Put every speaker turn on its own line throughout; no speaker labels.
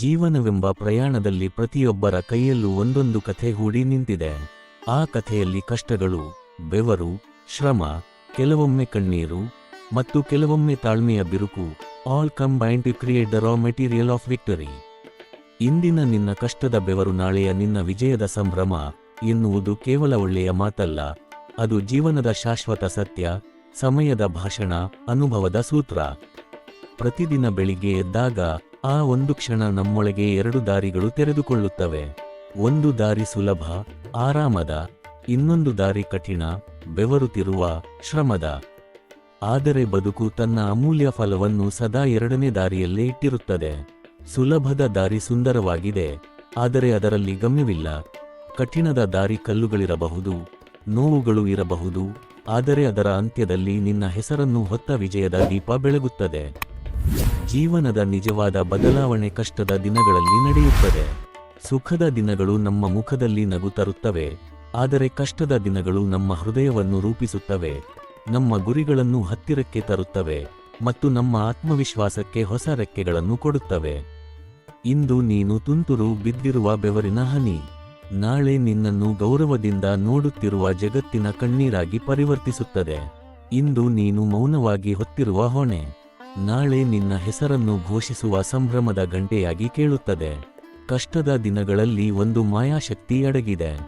ಜೀವನವೆಂಬ ಪ್ರಯಾಣದಲ್ಲಿ ಪ್ರತಿಯೊಬ್ಬರ ಕೈಯಲ್ಲೂ ಒಂದೊಂದು ಕಥೆ ಹೂಡಿ ನಿಂತಿದೆ. ಆ ಕಥೆಯಲ್ಲಿ ಕಷ್ಟಗಳು, ಬೆವರು, ಶ್ರಮ, ಕೆಲವೊಮ್ಮೆ ಕಣ್ಣೀರು ಮತ್ತು ಕೆಲವೊಮ್ಮೆ ತಾಳ್ಮೆಯ ಬಿರುಕು all combine to create the raw material of victory ಇಂದಿನ ನಿನ್ನ ಕಷ್ಟದ ಬೆವರು ನಾಳೆಯ ನಿನ್ನ ವಿಜಯದ ಸಂಭ್ರಮ ಎನ್ನುವುದು ಕೇವಲ ಒಳ್ಳೆಯ ಮಾತಲ್ಲ, ಅದು ಜೀವನದ ಶಾಶ್ವತ ಸತ್ಯ, ಸಮಯದ ಭಾಷಣ, ಅನುಭವದ ಸೂತ್ರ. ಪ್ರತಿದಿನ ಬೆಳಿಗ್ಗೆ ಎದ್ದಾಗ ಆ ಒಂದು ಕ್ಷಣ ನಮ್ಮೊಳಗೆ ಎರಡು ದಾರಿಗಳು ತೆರೆದುಕೊಳ್ಳುತ್ತವೆ. ಒಂದು ದಾರಿ ಸುಲಭ, ಆರಾಮದ, ಇನ್ನೊಂದು ದಾರಿ ಕಠಿಣ ಬೆವರುತ್ತಿರುವ ಶ್ರಮದ. ಆದರೆ ಬದುಕು ತನ್ನ ಅಮೂಲ್ಯ ಫಲವನ್ನು ಸದಾ ಎರಡನೇ ದಾರಿಯಲ್ಲೇ ಇಟ್ಟಿರುತ್ತದೆ. ಸುಲಭದ ದಾರಿ ಸುಂದರವಾಗಿದೆ, ಆದರೆ ಅದರಲ್ಲಿ ಗಮ್ಯವಿಲ್ಲ. ಕಠಿಣದ ದಾರಿ ಕಲ್ಲುಗಳಿರಬಹುದು, ನೋವುಗಳು ಇರಬಹುದು, ಆದರೆ ಅದರ ಅಂತ್ಯದಲ್ಲಿ ನಿನ್ನ ಹೆಸರನ್ನು ಹೊತ್ತ ವಿಜಯದ ದೀಪ ಬೆಳಗುತ್ತದೆ. ಜೀವನದ ನಿಜವಾದ ಬದಲಾವಣೆ ಕಷ್ಟದ ದಿನಗಳಲ್ಲಿ ನಡೆಯುತ್ತದೆ. ಸುಖದ ದಿನಗಳು ನಮ್ಮ ಮುಖದಲ್ಲಿ ನಗು ತರುತ್ತವೆ ಆದರೆ ಕಷ್ಟದ ದಿನಗಳು ನಮ್ಮ ಹೃದಯವನ್ನು ರೂಪಿಸುತ್ತವೆ. ನಮ್ಮ ಗುರಿಗಳನ್ನು ಹತ್ತಿರಕ್ಕೆ ತರುತ್ತವೆ ಮತ್ತು ನಮ್ಮ ಆತ್ಮವಿಶ್ವಾಸಕ್ಕೆ ಹೊಸ ರೆಕ್ಕೆಗಳನ್ನು ಕೊಡುತ್ತವೆ. ಇಂದು ನೀನು ತುಂತುರು ಬಿದ್ದಿರುವ ಬೆವರಿನ ಹನಿ. ನಾಳೆ ನಿನ್ನನ್ನು ಗೌರವದಿಂದ ನೋಡುತ್ತಿರುವ ಜಗತ್ತಿನ ಕಣ್ಣೀರಾಗಿ ಪರಿವರ್ತಿಸುತ್ತದೆ. ಇಂದು ನೀನು ಮೌನವಾಗಿ ಹೊತ್ತಿರುವ ಹೊಣೆ. ನಾಳೆ ನಿನ್ನ ಹೆಸರನ್ನು ಘೋಷಿಸುವ ಸಂಭ್ರಮದ ಗಂಟೆಯಾಗಿ ಕೇಳುತ್ತದೆ. ಕಷ್ಟದ ದಿನಗಳಲ್ಲಿ ಒಂದು ಮಾಯಾಶಕ್ತಿ ಅಡಗಿದೆ.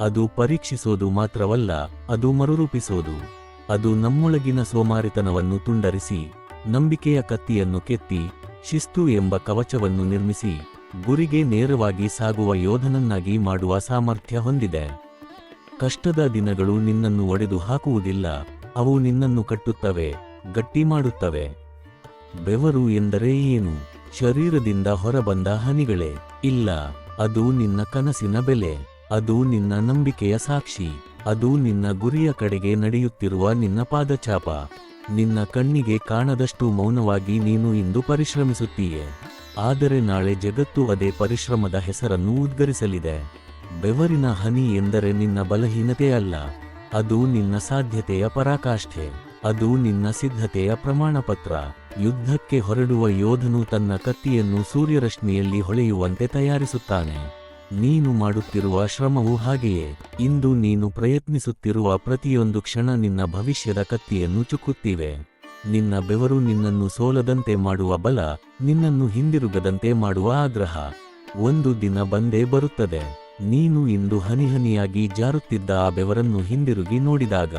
ಅದು ಪರೀಕ್ಷಿಸೋದು ಮಾತ್ರವಲ್ಲ, ಅದು ಮರುರೂಪಿಸೋದು. ಅದು ನಮ್ಮೊಳಗಿನ ಸೋಮಾರಿತನವನ್ನು ತುಂಡರಿಸಿ, ನಂಬಿಕೆಯ ಕತ್ತಿಯನ್ನು ಕೆತ್ತಿ, ಶಿಸ್ತು ಎಂಬ ಕವಚವನ್ನು ನಿರ್ಮಿಸಿ, ಗುರಿಗೆ ನೇರವಾಗಿ ಸಾಗುವ ಯೋಧನನ್ನಾಗಿ ಮಾಡುವ ಸಾಮರ್ಥ್ಯ ಹೊಂದಿದೆ. ಕಷ್ಟದ ದಿನಗಳು ನಿನ್ನನ್ನು ಒಡೆದು ಹಾಕುವುದಿಲ್ಲ, ಅವು ನಿನ್ನನ್ನು ಕಟ್ಟುತ್ತವೆ ಗಟ್ಟಿ ಮಾಡುತ್ತವೆ ಬೆವರು ಎಂದರೆ ಏನು? ಶರೀರದಿಂದ ಹೊರಬಂದ ಹನಿಗಳೇ? ಇಲ್ಲ, ಅದು ನಿನ್ನ ಕನಸಿನ ಬೆಲೆ. ಅದು ನಿನ್ನ ನಂಬಿಕೆಯ ಸಾಕ್ಷಿ. ಅದು ನಿನ್ನ ಗುರಿಯ ಕಡೆಗೆ ನಡೆಯುತ್ತಿರುವ ನಿನ್ನ ಪಾದಚಾಪ. ನಿನ್ನ ಕಣ್ಣಿಗೆ ಕಾಣದಷ್ಟು ಮೌನವಾಗಿ ನೀನು ಇಂದು ಪರಿಶ್ರಮಿಸುತ್ತೀಯೆ. ಆದರೆ ನಾಳೆ ಜಗತ್ತು ಅದೇ ಪರಿಶ್ರಮದ ಹೆಸರನ್ನು ಉದ್ಗರಿಸಲಿದೆ. ಬೆವರಿನ ಹನಿ ಎಂದರೆ ನಿನ್ನ ಬಲಹೀನತೆ ಅಲ್ಲ ಅದು ನಿನ್ನ ಸಾಧ್ಯತೆಯ ಪರಾಕಾಷ್ಠೆ. ಅದು ನಿನ್ನ ಸಿದ್ಧತೆಯ ಪ್ರಮಾಣಪತ್ರ. ಯುದ್ಧಕ್ಕೆ ಹೊರಡುವ ಯೋಧನು ತನ್ನ ಕತ್ತಿಯನ್ನು ಸೂರ್ಯರಶ್ಮಿಯಲ್ಲಿ ಹೊಳೆಯುವಂತೆ ತಯಾರಿಸುತ್ತಾನೆ. ನೀನು ಮಾಡುತ್ತಿರುವ ಶ್ರಮವು ಹಾಗೆಯೇ. ಇಂದು ನೀನು ಪ್ರಯತ್ನಿಸುತ್ತಿರುವ ಪ್ರತಿಯೊಂದು ಕ್ಷಣ ನಿನ್ನ ಭವಿಷ್ಯದ ಕತ್ತಿಯನ್ನು ಚುಕ್ಕುತ್ತಿವೆ. ನಿನ್ನ ಬೆವರು ನಿನ್ನನ್ನು ಸೋಲದಂತೆ ಮಾಡುವ ಬಲ, ನಿನ್ನನ್ನು ಹಿಂದಿರುಗದಂತೆ ಮಾಡುವ ಆಗ್ರಹ. ಒಂದು ದಿನ ಬಂದೇ ಬರುತ್ತದೆ. ನೀನು ಇಂದು ಹನಿಹನಿಯಾಗಿ ಜಾರುತ್ತಿದ್ದ ಆ ಬೆವರನ್ನು ಹಿಂದಿರುಗಿ ನೋಡಿದಾಗ,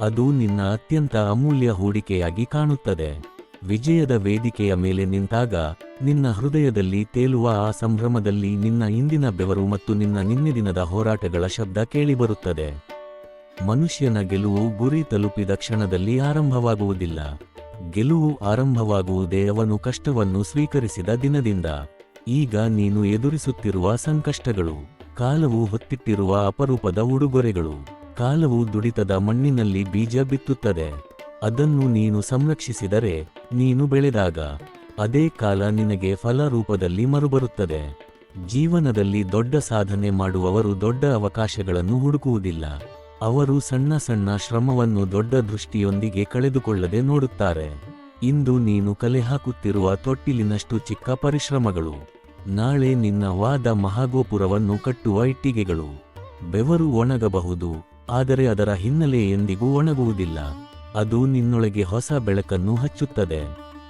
ಅದು ನಿನ್ನ ಅತ್ಯಂತ ಅಮೂಲ್ಯ ಹೂಡಿಕೆಯಾಗಿ ಕಾಣುತ್ತದೆ. ವಿಜಯದ ವೇದಿಕೆಯ ಮೇಲೆ ನಿಂತಾಗ ನಿನ್ನ ಹೃದಯದಲ್ಲಿ ತೇಲುವ ಆ ಸಂಭ್ರಮದಲ್ಲಿ ನಿನ್ನ ಇಂದಿನ ಬೆವರು ಮತ್ತು ನಿನ್ನ ನಿನ್ನೆ ದಿನದ ಹೋರಾಟಗಳ ಶಬ್ದ ಕೇಳಿಬರುತ್ತದೆ. ಮನುಷ್ಯನ ಗೆಲುವು ಗುರಿ ತಲುಪಿದ ಕ್ಷಣದಲ್ಲಿ ಆರಂಭವಾಗುವುದಿಲ್ಲ. ಗೆಲುವು ಆರಂಭವಾಗುವುದೇ ಅವನು ಕಷ್ಟವನ್ನು ಸ್ವೀಕರಿಸಿದ ದಿನದಿಂದ. ಈಗ ನೀನು ಎದುರಿಸುತ್ತಿರುವ ಸಂಕಷ್ಟಗಳು, ಕಾಲವು ಹೊತ್ತಿಟ್ಟಿರುವ ಅಪರೂಪದ ಉಡುಗೊರೆಗಳು, ಕಾಲವು ದುಡಿತದ ಮಣ್ಣಿನಲ್ಲಿ ಬೀಜ ಬಿತ್ತುತ್ತದೆ. ಅದನ್ನು ನೀನು ಸಂರಕ್ಷಿಸಿದರೆ ನೀನು ಬೆಳೆದಾಗ ಅದೇ ಕಾಲ ನಿನಗೆ ಫಲ ರೂಪದಲ್ಲಿ ಮರುಬರುತ್ತದೆ. ಜೀವನದಲ್ಲಿ ದೊಡ್ಡ ಸಾಧನೆ ಮಾಡುವವರು ದೊಡ್ಡ ಅವಕಾಶಗಳನ್ನು ಹುಡುಕುವುದಿಲ್ಲ. ಅವರು ಸಣ್ಣ ಸಣ್ಣ ಶ್ರಮವನ್ನು ದೊಡ್ಡ ದೃಷ್ಟಿಯೊಂದಿಗೆ ಕಳೆದುಕೊಳ್ಳದೆ ನೋಡುತ್ತಾರೆ. ಇಂದು ನೀನು ಕಲೆ ಹಾಕುತ್ತಿರುವ ತೊಟ್ಟಿಲಿನಷ್ಟು ಚಿಕ್ಕ ಪರಿಶ್ರಮಗಳು. ನಾಳೆ ನಿನ್ನ ವಾದ ಮಹಾಗೋಪುರವನ್ನು ಕಟ್ಟುವ ಇಟ್ಟಿಗೆಗಳು. ಬೆವರು ಒಣಗಬಹುದು, ಆದರೆ ಅದರ ಹಿನ್ನೆಲೆ ಎಂದಿಗೂ ಒಣಗುವುದಿಲ್ಲ. ಅದು ನಿನ್ನೊಳಗೆ ಹೊಸ ಬೆಳಕನ್ನು ಹಚ್ಚುತ್ತದೆ.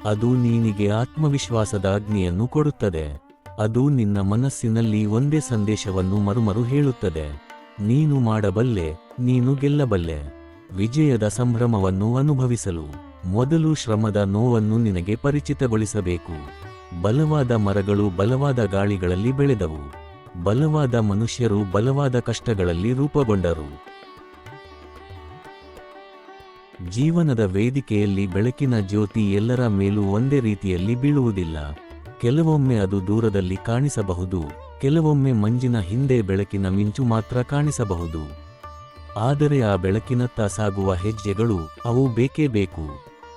ಅದು ನೀನಿಗೆ ಆತ್ಮವಿಶ್ವಾಸದ ಅಗ್ನಿಯನ್ನು ಕೊಡುತ್ತದೆ. ಅದು ನಿನ್ನ ಮನಸ್ಸಿನಲ್ಲಿ ಒಂದೇ ಸಂದೇಶವನ್ನು ಮರುಮರು ಹೇಳುತ್ತದೆ. ನೀನು ಮಾಡಬಲ್ಲೆ, ನೀನು ಗೆಲ್ಲಬಲ್ಲೆ. ವಿಜಯದ ಸಂಭ್ರಮವನ್ನು ಅನುಭವಿಸಲು ಮೊದಲು ಶ್ರಮದ ನೋವನ್ನು ನಿನಗೆ ಪರಿಚಿತಗೊಳಿಸಬೇಕು. ಬಲವಾದ ಮರಗಳು ಬಲವಾದ ಗಾಳಿಗಳಲ್ಲಿ ಬೆಳೆದವು. ಬಲವಾದ ಮನುಷ್ಯರು ಬಲವಾದ ಕಷ್ಟಗಳಲ್ಲಿ ರೂಪುಗೊಂಡರು. ಜೀವನದ ವೇದಿಕೆಯಲ್ಲಿ ಬೆಳಕಿನ ಜ್ಯೋತಿ ಎಲ್ಲರ ಮೇಲೂ ಒಂದೇ ರೀತಿಯಲ್ಲಿ ಬೀಳುವುದಿಲ್ಲ. ಕೆಲವೊಮ್ಮೆ ಅದು ದೂರದಲ್ಲಿ ಕಾಣಿಸಬಹುದು, ಕೆಲವೊಮ್ಮೆ ಮಂಜಿನ ಹಿಂದೆ ಬೆಳಕಿನ ಮಿಂಚು ಮಾತ್ರ ಕಾಣಿಸಬಹುದು. ಆದರೆ ಆ ಬೆಳಕಿನತ್ತ ಸಾಗುವ ಹೆಜ್ಜೆಗಳು ಅವು ಬೇಕೇ ಬೇಕು.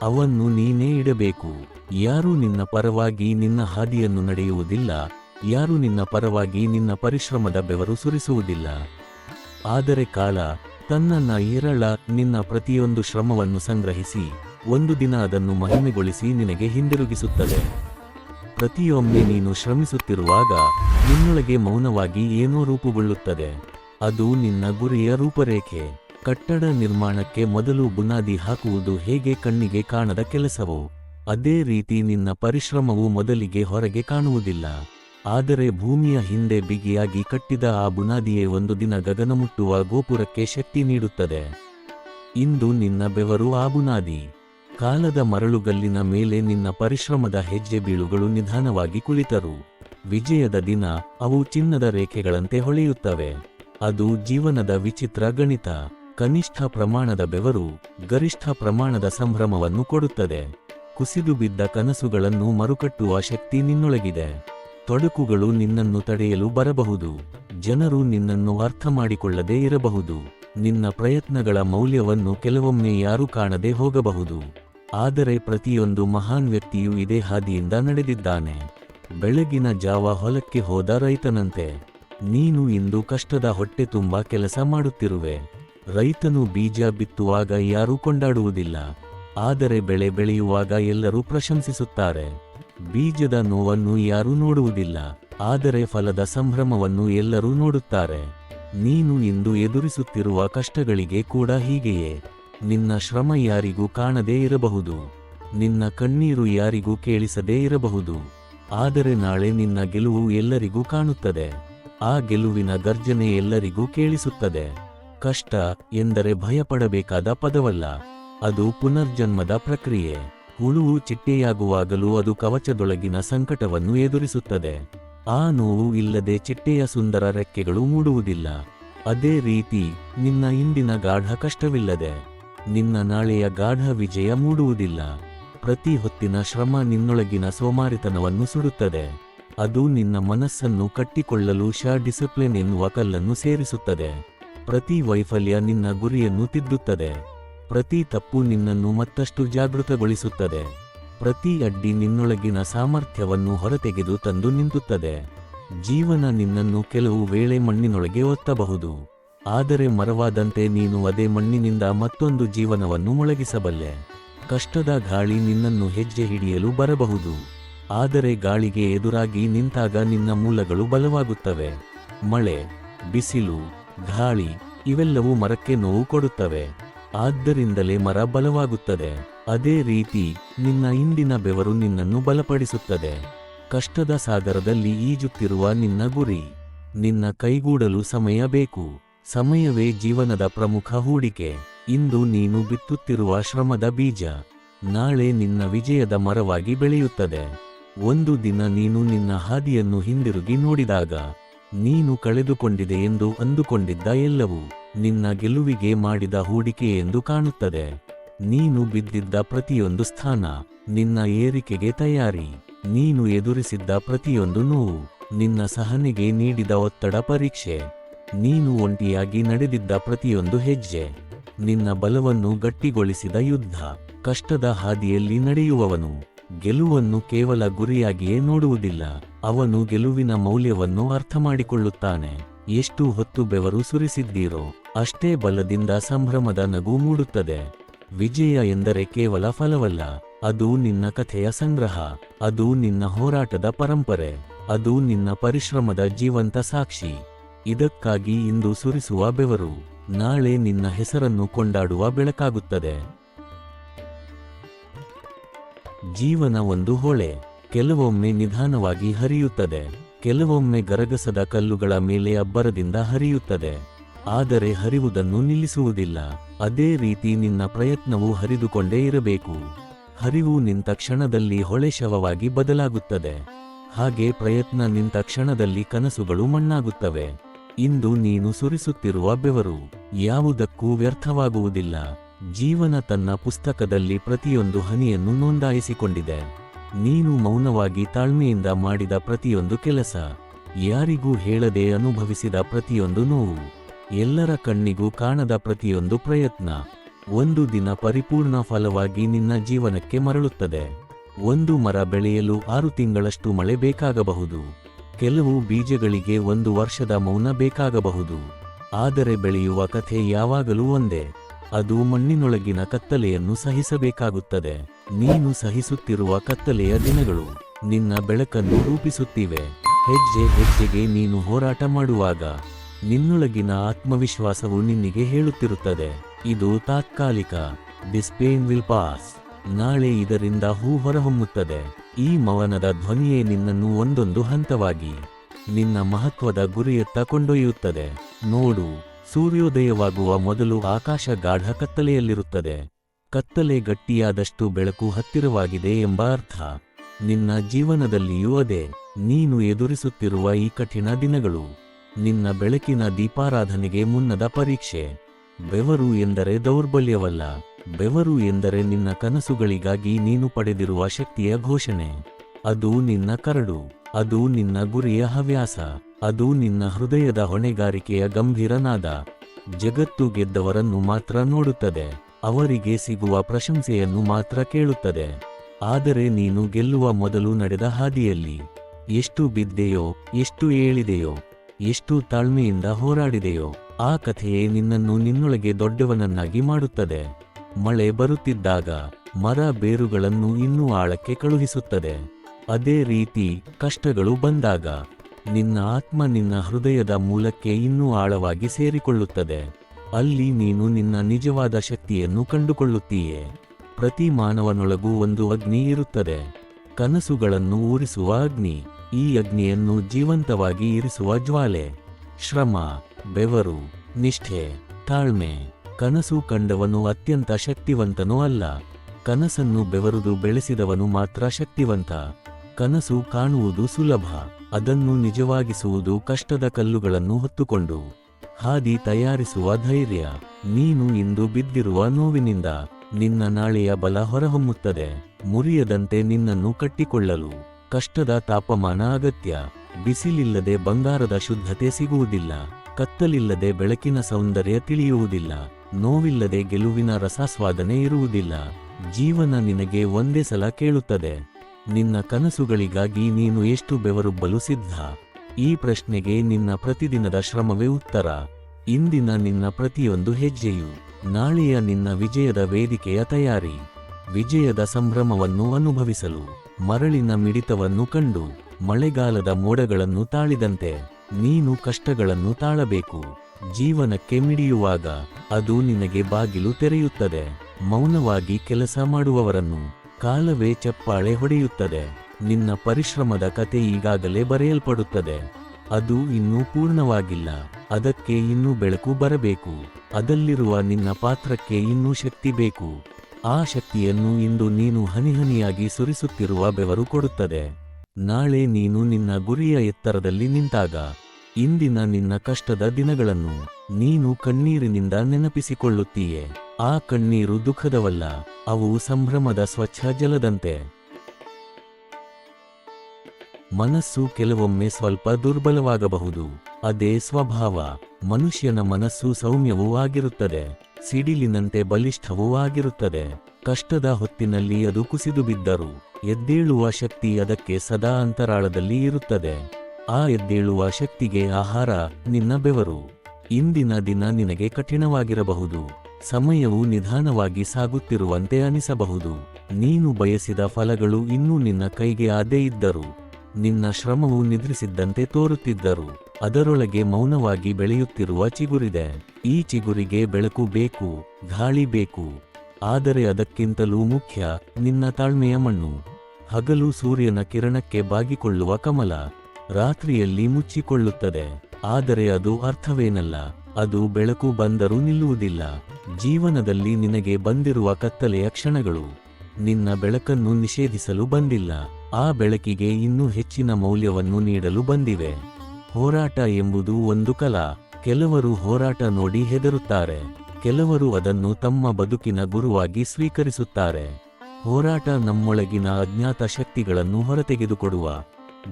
ಅವನ್ನು ನೀನೇ ಇಡಬೇಕು. ಯಾರೂ ನಿನ್ನ ಪರವಾಗಿ ನಿನ್ನ ಹಾದಿಯನ್ನು ನಡೆಯುವುದಿಲ್ಲ, ಯಾರೂ ನಿನ್ನ ಪರವಾಗಿ ನಿನ್ನ ಪರಿಶ್ರಮದ ಬೆವರು ಸುರಿಸುವುದಿಲ್ಲ. ಆದರೆ ಕಾಲ ತನ್ನನ್ನ ಏರಳ ನಿನ್ನ ಪ್ರತಿಯೊಂದು ಶ್ರಮವನ್ನು ಸಂಗ್ರಹಿಸಿ, ಒಂದು ದಿನ ಅದನ್ನು ಮಹಿಮೆಗೊಳಿಸಿ ನಿನಗೆ ಹಿಂದಿರುಗಿಸುತ್ತದೆ. ಪ್ರತಿಯೊಮ್ಮೆ ನೀನು ಶ್ರಮಿಸುತ್ತಿರುವಾಗ ನಿನ್ನೊಳಗೆ ಮೌನವಾಗಿ ಏನೋ ರೂಪುಗೊಳ್ಳುತ್ತದೆ. ಅದು ನಿನ್ನ ಗುರಿಯ ರೂಪರೇಖೆ. ಕಟ್ಟಡ ನಿರ್ಮಾಣಕ್ಕೆ ಮೊದಲು ಬುನಾದಿ ಹಾಕುವುದು ಹೇಗೆ ಕಣ್ಣಿಗೆ ಕಾಣದ ಕೆಲಸವೋ, ಅದೇ ರೀತಿ ನಿನ್ನ ಪರಿಶ್ರಮವು ಮೊದಲಿಗೆ ಹೊರಗೆ ಕಾಣುವುದಿಲ್ಲ. ಆದರೆ ಭೂಮಿಯ ಹಿಂದೆ ಬಿಗಿಯಾಗಿ ಕಟ್ಟಿದ ಆ ಬುನಾದಿಯೇ ಒಂದು ದಿನ ಗಗನಮುಟ್ಟುವ ಗೋಪುರಕ್ಕೆ ಶಕ್ತಿ ನೀಡುತ್ತದೆ. ಇಂದು ನಿನ್ನ ಬೆವರು ಆ ಬುನಾದಿ. ಕಾಲದ ಮರಳುಗಲ್ಲಿನ ಮೇಲೆ ನಿನ್ನ ಪರಿಶ್ರಮದ ಹೆಜ್ಜೆ ಬೀಳುಗಳು ನಿಧಾನವಾಗಿ ಕುಳಿತರು. ವಿಜಯದ ದಿನ ಅವು ಚಿನ್ನದ ರೇಖೆಗಳಂತೆ ಹೊಳೆಯುತ್ತವೆ. ಅದು ಜೀವನದ ವಿಚಿತ್ರ ಗಣಿತ. ಕನಿಷ್ಠ ಪ್ರಮಾಣದ ಬೆವರು ಗರಿಷ್ಠ ಪ್ರಮಾಣದ ಸಂಭ್ರಮವನ್ನು ಕೊಡುತ್ತದೆ. ಕುಸಿದು ಬಿದ್ದ ಕನಸುಗಳನ್ನು ಮರುಕಟ್ಟುವ ಶಕ್ತಿ ನಿನ್ನೊಳಗಿದೆ. ತೊಡಕುಗಳು ನಿನ್ನನ್ನು ತಡೆಯಲು ಬರಬಹುದು. ಜನರು ನಿನ್ನನ್ನು ಅರ್ಥ ಮಾಡಿಕೊಳ್ಳದೇ ಇರಬಹುದು. ನಿನ್ನ ಪ್ರಯತ್ನಗಳ ಮೌಲ್ಯವನ್ನು ಕೆಲವೊಮ್ಮೆ ಯಾರೂ ಕಾಣದೆ ಹೋಗಬಹುದು. ಆದರೆ ಪ್ರತಿಯೊಂದು ಮಹಾನ್ ವ್ಯಕ್ತಿಯೂ ಇದೇ ಹಾದಿಯಿಂದ ನಡೆದಿದ್ದಾನೆ. ಬೆಳಗಿನ ಜಾವ ಹೊಲಕ್ಕೆ ಹೋದ ರೈತನಂತೆ. ನೀನು ಇಂದು ಕಷ್ಟದ ಹೊಟ್ಟೆ ತುಂಬ ಕೆಲಸ ಮಾಡುತ್ತಿರುವೆ. ರೈತನು ಬೀಜ ಬಿತ್ತುವಾಗ ಯಾರೂ ಕೊಂಡಾಡುವುದಿಲ್ಲ. ಆದರೆ ಬೆಳೆ ಬೆಳೆಯುವಾಗ ಎಲ್ಲರೂ ಪ್ರಶಂಸಿಸುತ್ತಾರೆ. ಬೀಜದ ನೋವನ್ನು ಯಾರೂ ನೋಡುವುದಿಲ್ಲ, ಆದರೆ ಫಲದ ಸಂಭ್ರಮವನ್ನು ಎಲ್ಲರೂ ನೋಡುತ್ತಾರೆ. ನೀನು ಇಂದು ಎದುರಿಸುತ್ತಿರುವ ಕಷ್ಟಗಳಿಗೆ ಕೂಡ ಹೀಗೆಯೇ. ನಿನ್ನ ಶ್ರಮ ಯಾರಿಗೂ ಕಾಣದೇ ಇರಬಹುದು. ನಿನ್ನ ಕಣ್ಣೀರು ಯಾರಿಗೂ ಕೇಳಿಸದೇ ಇರಬಹುದು. ಆದರೆ ನಾಳೆ ನಿನ್ನ ಗೆಲುವು ಎಲ್ಲರಿಗೂ ಕಾಣುತ್ತದೆ. ಆ ಗೆಲುವಿನ ಗರ್ಜನೆ ಎಲ್ಲರಿಗೂ ಕೇಳಿಸುತ್ತದೆ. ಕಷ್ಟ ಎಂದರೆ ಭಯಪಡಬೇಕಾದ ಪದವಲ್ಲ, ಅದು ಪುನರ್ಜನ್ಮದ ಪ್ರಕ್ರಿಯೆ. ಹುಳುವು ಚಿಟ್ಟೆಯಾಗುವಾಗಲೂ ಅದು ಕವಚದೊಳಗಿನ ಸಂಕಟವನ್ನು ಎದುರಿಸುತ್ತದೆ. ಆ ನೋವು ಇಲ್ಲದೆ ಚಿಟ್ಟೆಯ ಸುಂದರ ರೆಕ್ಕೆಗಳು ಮೂಡುವುದಿಲ್ಲ. ಅದೇ ರೀತಿ, ನಿನ್ನ ಇಂದಿನ ಗಾಢ ಕಷ್ಟವಿಲ್ಲದೆ, ನಿನ್ನ ನಾಳೆಯ ಗಾಢ ವಿಜಯ ಮೂಡುವುದಿಲ್ಲ. ಪ್ರತಿ ಹೊತ್ತಿನ ಶ್ರಮ ನಿನ್ನೊಳಗಿನ ಸೋಮಾರಿತನವನ್ನು ಸುಡುತ್ತದೆ. ಅದು ನಿನ್ನ ಮನಸ್ಸನ್ನು ಕಟ್ಟಿಕೊಳ್ಳಲು ಶಾ ಡಿಸಿಪ್ಲಿನ್ ಎನ್ನುವ ಕಲ್ಲನ್ನು ಸೇರಿಸುತ್ತದೆ. ಪ್ರತಿ ವೈಫಲ್ಯ ನಿನ್ನ ಗುರಿಯನ್ನು ತಿದ್ದುತ್ತದೆ. ಪ್ರತಿ ತಪ್ಪು ನಿನ್ನನ್ನು ಮತ್ತಷ್ಟು ಜಾಗೃತಗೊಳಿಸುತ್ತದೆ. ಪ್ರತಿ ಅಡ್ಡಿ ನಿನ್ನೊಳಗಿನ ಸಾಮರ್ಥ್ಯವನ್ನು ಹೊರತೆಗೆದು ತಂದು ನಿಂತುತ್ತದೆ. ಜೀವನ ನಿನ್ನನ್ನು ಕೆಲವು ವೇಳೆ ಮಣ್ಣಿನೊಳಗೆ ಒತ್ತಬಹುದು. ಆದರೆ ಮರವಾದಂತೆ ನೀನು ಅದೇ ಮಣ್ಣಿನಿಂದ ಮತ್ತೊಂದು ಜೀವನವನ್ನು ಮೊಳಗಿಸಬಲ್ಲೆ. ಕಷ್ಟದ ಗಾಳಿ ನಿನ್ನನ್ನು ಹೆಜ್ಜೆ ಹಿಡಿಯಲು ಬರಬಹುದು. ಆದರೆ ಗಾಳಿಗೆ ಎದುರಾಗಿ ನಿಂತಾಗ ನಿನ್ನ ಮೂಲಗಳು ಬಲವಾಗುತ್ತವೆ. ಮಳೆ, ಬಿಸಿಲು, ಗಾಳಿ ಇವೆಲ್ಲವೂ ಮರಕ್ಕೆ ನೋವು ಕೊಡುತ್ತವೆ. ಆದ್ದರಿಂದಲೇ ಮರ ಬಲವಾಗುತ್ತದೆ. ಅದೇ ರೀತಿ ನಿನ್ನ ಇಂದಿನ ಬೆವರು ನಿನ್ನನ್ನು ಬಲಪಡಿಸುತ್ತದೆ. ಕಷ್ಟದ ಸಾಗರದಲ್ಲಿ ಈಜುತ್ತಿರುವ ನಿನ್ನ ಗುರಿ. ನಿನ್ನ ಕೈಗೂಡಲು ಸಮಯ ಬೇಕು. ಸಮಯವೇ ಜೀವನದ ಪ್ರಮುಖ ಹೂಡಿಕೆ. ಇಂದು ನೀನು ಬಿತ್ತುತ್ತಿರುವ ಶ್ರಮದ ಬೀಜ. ನಾಳೆ ನಿನ್ನ ವಿಜಯದ ಮರವಾಗಿ ಬೆಳೆಯುತ್ತದೆ. ಒಂದು ದಿನ ನೀನು ನಿನ್ನ ಹಾದಿಯನ್ನು ಹಿಂದಿರುಗಿ ನೋಡಿದಾಗ, ನೀನು ಕಳೆದುಕೊಂಡಿದೆ ಎಂದು ಅಂದುಕೊಂಡಿದ್ದ ಎಲ್ಲವೂ. ನಿನ್ನ ಗೆಲುವಿಗೆ ಮಾಡಿದ ಹೂಡಿಕೆ ಎಂದು ಕಾಣುತ್ತದೆ. ನೀನು ಬಿದ್ದಿದ್ದ ಪ್ರತಿಯೊಂದು ಸ್ಥಾನ, ನಿನ್ನ ಏರಿಕೆಗೆ ತಯಾರಿ. ನೀನು ಎದುರಿಸಿದ್ದ ಪ್ರತಿಯೊಂದು ನೋವು, ನಿನ್ನ ಸಹನೆಗೆ ನೀಡಿದ ಒತ್ತಡ ಪರೀಕ್ಷೆ. ನೀನು ಒಂಟಿಯಾಗಿ ನಡೆದಿದ್ದ ಪ್ರತಿಯೊಂದು ಹೆಜ್ಜೆ. ನಿನ್ನ ಬಲವನ್ನು ಗಟ್ಟಿಗೊಳಿಸಿದ ಯುದ್ಧ, ಕಷ್ಟದ ಹಾದಿಯಲ್ಲಿ ನಡೆಯುವವನು. ಗೆಲುವನ್ನು ಕೇವಲ ಗುರಿಯಾಗಿಯೇ ನೋಡುವುದಿಲ್ಲ, ಅವನು ಗೆಲುವಿನ ಮೌಲ್ಯವನ್ನು ಅರ್ಥ ಮಾಡಿಕೊಳ್ಳುತ್ತಾನೆ ಎಷ್ಟು ಹೊತ್ತು ಬೆವರು ಸುರಿಸಿದ್ದೀರೋ ಅಷ್ಟೇ ಬಲದಿಂದ ಸಂಭ್ರಮದ ನಗು ಮೂಡುತ್ತದೆ. ವಿಜಯ ಎಂದರೆ ಕೇವಲ ಫಲವಲ್ಲ, ಅದು ನಿನ್ನ ಕಥೆಯ ಸಂಗ್ರಹ, ಅದು ನಿನ್ನ ಹೋರಾಟದ ಪರಂಪರೆ, ಅದು ನಿನ್ನ ಪರಿಶ್ರಮದ ಜೀವಂತ ಸಾಕ್ಷಿ. ಇದಕ್ಕಾಗಿ ಇಂದು ಸುರಿಸುವ ಬೆವರು, ನಾಳೆ ನಿನ್ನ ಹೆಸರನ್ನು ಕೊಂಡಾಡುವ ಬೆಳಕಾಗುತ್ತದೆ. ಜೀವನ ಒಂದು ಹೊಳೆ, ಕೆಲವೊಮ್ಮೆ ನಿಧಾನವಾಗಿ ಹರಿಯುತ್ತದೆ. ಕೆಲವೊಮ್ಮೆ ಗರಗಸದ ಕಲ್ಲುಗಳ ಮೇಲೆ ಅಬ್ಬರದಿಂದ ಹರಿಯುತ್ತದೆ. ಆದರೆ ಹರಿವುದನ್ನು ನಿಲ್ಲಿಸುವುದಿಲ್ಲ. ಅದೇ ರೀತಿ ನಿನ್ನ ಪ್ರಯತ್ನವು ಹರಿದುಕೊಂಡೇ ಇರಬೇಕು. ಹರಿವು ನಿಂತ ಕ್ಷಣದಲ್ಲಿ ಹೊಳೆ ಶವವಾಗಿ ಬದಲಾಗುತ್ತದೆ. ಹಾಗೆ ಪ್ರಯತ್ನ ನಿಂತ ಕ್ಷಣದಲ್ಲಿ ಕನಸುಗಳು ಮಣ್ಣಾಗುತ್ತವೆ. ಇಂದು ನೀನು ಸುರಿಸುತ್ತಿರುವ ಬೆವರು ಯಾವುದಕ್ಕೂ ವ್ಯರ್ಥವಾಗುವುದಿಲ್ಲ. ಜೀವನ ತನ್ನ ಪುಸ್ತಕದಲ್ಲಿ ಪ್ರತಿಯೊಂದು ಹನಿಯನ್ನು ನೋಂದಾಯಿಸಿಕೊಂಡಿದೆ. ನೀನು ಮೌನವಾಗಿ ತಾಳ್ಮೆಯಿಂದ ಮಾಡಿದ ಪ್ರತಿಯೊಂದು ಕೆಲಸ, ಯಾರಿಗೂ ಹೇಳದೆ ಅನುಭವಿಸಿದ ಪ್ರತಿಯೊಂದು ನೋವು, ಎಲ್ಲರ ಕಣ್ಣಿಗೂ ಕಾಣದ ಪ್ರತಿಯೊಂದು ಪ್ರಯತ್ನ, ಒಂದು ದಿನ ಪರಿಪೂರ್ಣ ಫಲವಾಗಿ ನಿನ್ನ ಜೀವನಕ್ಕೆ ಮರಳುತ್ತದೆ. ಒಂದು ಮರ ಬೆಳೆಯಲು ಆರು ತಿಂಗಳಷ್ಟು ಮಳೆ ಬೇಕಾಗಬಹುದು. ಕೆಲವು ಬೀಜಗಳಿಗೆ ಒಂದು ವರ್ಷದ ಮೌನ ಬೇಕಾಗಬಹುದು. ಆದರೆ ಬೆಳೆಯುವ ಕಥೆ ಯಾವಾಗಲೂ ಒಂದೇ, ಅದು ಮಣ್ಣಿನೊಳಗಿನ ಕತ್ತಲೆಯನ್ನು ಸಹಿಸಬೇಕಾಗುತ್ತದೆ. ನೀನು ಸಹಿಸುತ್ತಿರುವ ಕತ್ತಲೆಯ ದಿನಗಳು ನಿನ್ನ ಬೆಳಕನ್ನು ರೂಪಿಸುತ್ತಿವೆ. ಹೆಜ್ಜೆ ಹೆಜ್ಜೆಗೆ ನೀನು ಹೋರಾಟ ಮಾಡುವಾಗ ನಿನ್ನೊಳಗಿನ ಆತ್ಮವಿಶ್ವಾಸವು ನಿನ್ನಿಗೆ ಹೇಳುತ್ತಿರುತ್ತದೆ. ಇದು ತಾತ್ಕಾಲಿಕ ಡಿಸ್ಪೇನ್ ವಿಲ್ ಪಾಸ್. ನಾಳೆ ಇದರಿಂದ ಹೂ ಹೊರಹೊಮ್ಮುತ್ತದೆ. ಈ ಮವನದ ಧ್ವನಿಯೇ ನಿನ್ನನ್ನು ಒಂದೊಂದು ಹಂತವಾಗಿ ನಿನ್ನ ಮಹತ್ವದ ಗುರಿಯತ್ತ ಕೊಂಡೊಯ್ಯುತ್ತದೆ. ನೋಡು, ಸೂರ್ಯೋದಯವಾಗುವ ಮೊದಲು ಆಕಾಶ ಗಾಢ ಕತ್ತಲೆಯಲ್ಲಿರುತ್ತದೆ. ಕತ್ತಲೆ ಗಟ್ಟಿಯಾದಷ್ಟು ಬೆಳಕು ಹತ್ತಿರವಾಗಿದೆ ಎಂಬ ಅರ್ಥ. ನಿನ್ನ ಜೀವನದಲ್ಲಿಯೂ ಅದೇ. ನೀನು ಎದುರಿಸುತ್ತಿರುವ ಈ ಕಠಿಣ ದಿನಗಳು. ನಿನ್ನ ಬೆಳಕಿನ ದೀಪಾರಾಧನೆಗೆ ಮುನ್ನದ ಪರೀಕ್ಷೆ. ಬೆವರು ಎಂದರೆ ದೌರ್ಬಲ್ಯವಲ್ಲ. ಬೆವರು ಎಂದರೆ ನಿನ್ನ ಕನಸುಗಳಿಗಾಗಿ ನೀನು ಪಡೆದಿರುವ ಶಕ್ತಿಯ ಘೋಷಣೆ. ಅದು ನಿನ್ನ ಕರಡು. ಅದು ನಿನ್ನ ಗುರಿಯ ಹವ್ಯಾಸ. ಅದು ನಿನ್ನ ಹೃದಯದ ಹೊಣೆಗಾರಿಕೆಯ ಗಂಭೀರನಾದ ಜಗತ್ತು ಗೆದ್ದವರನ್ನು ಮಾತ್ರ ನೋಡುತ್ತದೆ. ಅವರಿಗೆ ಸಿಗುವ ಪ್ರಶಂಸೆಯನ್ನು ಮಾತ್ರ ಕೇಳುತ್ತದೆ. ಆದರೆ ನೀನು ಗೆಲ್ಲುವ ಮೊದಲು ನಡೆದ ಹಾದಿಯಲ್ಲಿ ಎಷ್ಟು ಬಿದ್ದೆಯೋ, ಎಷ್ಟು ಏಳಿದೆಯೋ, ಎಷ್ಟು ತಾಳ್ಮೆಯಿಂದ ಹೋರಾಡಿದೆಯೋ, ಆ ಕಥೆಯೇ ನಿನ್ನನ್ನು ನಿನ್ನೊಳಗೆ ದೊಡ್ಡವನನ್ನಾಗಿ ಮಾಡುತ್ತದೆ. ಮಳೆ ಬರುತ್ತಿದ್ದಾಗ ಮರ ಬೇರುಗಳನ್ನು ಇನ್ನೂ ಆಳಕ್ಕೆ ಕಳುಹಿಸುತ್ತದೆ. ಅದೇ ರೀತಿ ಕಷ್ಟಗಳು ಬಂದಾಗ ನಿನ್ನ ಆತ್ಮ ನಿನ್ನ ಹೃದಯದ ಮೂಲಕ್ಕೆ ಇನ್ನೂ ಆಳವಾಗಿ ಸೇರಿಕೊಳ್ಳುತ್ತದೆ. ಅಲ್ಲಿ ನೀನು ನಿನ್ನ ನಿಜವಾದ ಶಕ್ತಿಯನ್ನು ಕಂಡುಕೊಳ್ಳುತ್ತೀಯೆ. ಪ್ರತಿ ಮಾನವನೊಳಗೂ ಒಂದು ಅಗ್ನಿ ಇರುತ್ತದೆ. ಕನಸುಗಳನ್ನು ಊರಿಸುವ ಅಗ್ನಿ, ಈ ಅಗ್ನಿಯನ್ನು ಜೀವಂತವಾಗಿ ಇರಿಸುವ ಜ್ವಾಲೆ. ಶ್ರಮ, ಬೆವರು, ನಿಷ್ಠೆ, ತಾಳ್ಮೆ, ಕನಸು ಕಂಡವನು ಅತ್ಯಂತ ಶಕ್ತಿವಂತನೂ ಅಲ್ಲ. ಕನಸನ್ನು ಬೆವರುದು ಬೆಳೆಸಿದವನು ಮಾತ್ರ ಶಕ್ತಿವಂತ. ಕನಸು ಕಾಣುವುದು ಸುಲಭ, ಅದನ್ನು ನಿಜವಾಗಿಸುವುದು ಕಷ್ಟದ ಕಲ್ಲುಗಳನ್ನು ಹೊತ್ತುಕೊಂಡು. ಹಾದಿ ತಯಾರಿಸುವ ಧೈರ್ಯ. ನೀನು ಇಂದು ಬಿದ್ದಿರುವ ನೋವಿನಿಂದ ನಿನ್ನ ನಾಳೆಯ ಬಲ ಹೊರಹೊಮ್ಮುತ್ತದೆ. ಮುರಿಯದಂತೆ ನಿನ್ನನ್ನು ಕಟ್ಟಿಕೊಳ್ಳಲು ಕಷ್ಟದ ತಾಪಮಾನ ಅಗತ್ಯ. ಬಿಸಿಲಿಲ್ಲದೆ ಬಂಗಾರದ ಶುದ್ಧತೆ ಸಿಗುವುದಿಲ್ಲ. ಕತ್ತಲಿಲ್ಲದೆ ಬೆಳಕಿನ ಸೌಂದರ್ಯ ತಿಳಿಯುವುದಿಲ್ಲ. ನೋವಿಲ್ಲದೆ ಗೆಲುವಿನ ರಸಾಸ್ವಾದನೆ ಇರುವುದಿಲ್ಲ. ಜೀವನ ನಿನಗೆ ಒಂದೇ ಸಲ ಕೇಳುತ್ತದೆ. ನಿನ್ನ ಕನಸುಗಳಿಗಾಗಿ ನೀನು ಎಷ್ಟು ಬೆವರುಬ್ಬಲು ಸಿದ್ಧ. ಈ ಪ್ರಶ್ನೆಗೆ ನಿನ್ನ ಪ್ರತಿದಿನದ ಶ್ರಮವೇ ಉತ್ತರ. ಇಂದಿನ ನಿನ್ನ ಪ್ರತಿಯೊಂದು ಹೆಜ್ಜೆಯು ನಾಳೆಯ ನಿನ್ನ ವಿಜಯದ ವೇದಿಕೆಯ ತಯಾರಿ. ವಿಜಯದ ಸಂಭ್ರಮವನ್ನು ಅನುಭವಿಸಲು ಮರಳಿನ ಮಿಡಿತವನ್ನು ಕಂಡು ಮಳೆಗಾಲದ ಮೋಡಗಳನ್ನು ತಾಳಿದಂತೆ ನೀನು ಕಷ್ಟಗಳನ್ನು ತಾಳಬೇಕು. ಜೀವನಕ್ಕೆ ಮಿಡಿಯುವಾಗ ಅದು ನಿನಗೆ ಬಾಗಿಲು ತೆರೆಯುತ್ತದೆ. ಮೌನವಾಗಿ ಕೆಲಸ ಮಾಡುವವರನ್ನು ಕಾಲವೇ ಚಪ್ಪಾಳೆ ಹೊಡೆಯುತ್ತದೆ. ನಿನ್ನ ಪರಿಶ್ರಮದ ಕತೆ ಈಗಾಗಲೇ ಬರೆಯಲ್ಪಡುತ್ತದೆ. ಅದು ಇನ್ನೂ ಪೂರ್ಣವಾಗಿಲ್ಲ. ಅದಕ್ಕೆ ಇನ್ನೂ ಬೆಳಕು ಬರಬೇಕು. ಅದಲ್ಲಿರುವ ನಿನ್ನ ಪಾತ್ರಕ್ಕೆ ಇನ್ನೂ ಶಕ್ತಿ ಬೇಕು. ಆ ಶಕ್ತಿಯನ್ನು ಇಂದು ನೀನು ಹನಿಹನಿಯಾಗಿ ಸುರಿಸುತ್ತಿರುವ ಬೆವರು ಕೊಡುತ್ತದೆ. ನಾಳೆ ನೀನು ನಿನ್ನ ಗುರಿಯ ಎತ್ತರದಲ್ಲಿ ನಿಂತಾಗ. ಇಂದಿನ ನಿನ್ನ ಕಷ್ಟದ ದಿನಗಳನ್ನು ನೀನು ಕಣ್ಣೀರಿನಿಂದ ನೆನಪಿಸಿಕೊಳ್ಳುತ್ತೀಯೆ. ಆ ಕಣ್ಣೀರು ದುಃಖದವಲ್ಲ, ಅವು ಸಂಭ್ರಮದ ಸ್ವಚ್ಛ ಜಲದಂತೆ. ಮನಸ್ಸು ಕೆಲವೊಮ್ಮೆ ಸ್ವಲ್ಪ ದುರ್ಬಲವಾಗಬಹುದು. ಅದೇ ಸ್ವಭಾವ, ಮನುಷ್ಯನ ಮನಸ್ಸು ಸೌಮ್ಯವೂ ಆಗಿರುತ್ತದೆ, ಸಿಡಿಲಿನಂತೆ ಬಲಿಷ್ಠವೂ ಆಗಿರುತ್ತದೆ. ಕಷ್ಟದ ಹೊತ್ತಿನಲ್ಲಿ ಅದು ಕುಸಿದು ಬಿದ್ದರು, ಎದ್ದೇಳುವ ಶಕ್ತಿ ಅದಕ್ಕೆ ಸದಾ ಅಂತರಾಳದಲ್ಲಿ ಇರುತ್ತದೆ. ಆ ಎದ್ದೇಳುವ ಶಕ್ತಿಗೆ ಆಹಾರ, ನಿನ್ನ ಬೆವರು. ಇಂದಿನ ದಿನ ನಿನಗೆ ಕಠಿಣವಾಗಿರಬಹುದು. ಸಮಯವು ನಿಧಾನವಾಗಿ ಸಾಗುತ್ತಿರುವಂತೆ ಅನಿಸಬಹುದು. ನೀನು ಬಯಸಿದ ಫಲಗಳು ಇನ್ನೂ ನಿನ್ನ ಕೈಗೆ ಆದೇ ಇದ್ದರು ನಿನ್ನ ಶ್ರಮವು ನಿದ್ರಿಸಿದ್ದಂತೆ ತೋರುತ್ತಿದ್ದರು. ಅದರೊಳಗೆ ಮೌನವಾಗಿ ಬೆಳೆಯುತ್ತಿರುವ ಚಿಗುರಿದೆ. ಈ ಚಿಗುರಿಗೆ ಬೆಳಕು ಬೇಕು, ಗಾಳಿ ಬೇಕು. ಆದರೆ ಅದಕ್ಕಿಂತಲೂ ಮುಖ್ಯ ನಿನ್ನ ತಾಳ್ಮೆಯ ಮಣ್ಣು. ಹಗಲು ಸೂರ್ಯನ ಕಿರಣಕ್ಕೆ ಬಾಗಿಕೊಳ್ಳುವ ಕಮಲ ರಾತ್ರಿಯಲ್ಲಿ ಮುಚ್ಚಿಕೊಳ್ಳುತ್ತದೆ. ಆದರೆ ಅದು ಅರ್ಥವೇನಲ್ಲ. ಅದು ಬೆಳಕು ಬಂದರೂ ನಿಲ್ಲುವುದಿಲ್ಲ. ಜೀವನದಲ್ಲಿ ನಿನಗೆ ಬಂದಿರುವ ಕತ್ತಲೆಯ ಕ್ಷಣಗಳು. ನಿನ್ನ ಬೆಳಕನ್ನು ನಿಷೇಧಿಸಲು ಬಂದಿಲ್ಲ. ಆ ಬೆಳಕಿಗೆ ಇನ್ನೂ ಹೆಚ್ಚಿನ ಮೌಲ್ಯವನ್ನು ನೀಡಲು ಬಂದಿವೆ. ಹೋರಾಟ ಎಂಬುದು ಒಂದು ಕಲಾ. ಕೆಲವರು ಹೋರಾಟ ನೋಡಿ ಹೆದರುತ್ತಾರೆ. ಕೆಲವರು ಅದನ್ನು ತಮ್ಮ ಬದುಕಿನ ಗುರುವಾಗಿ ಸ್ವೀಕರಿಸುತ್ತಾರೆ. ಹೋರಾಟ ನಮ್ಮೊಳಗಿನ ಅಜ್ಞಾತ ಶಕ್ತಿಗಳನ್ನು ಹೊರತೆಗೆದುಕೊಡುವ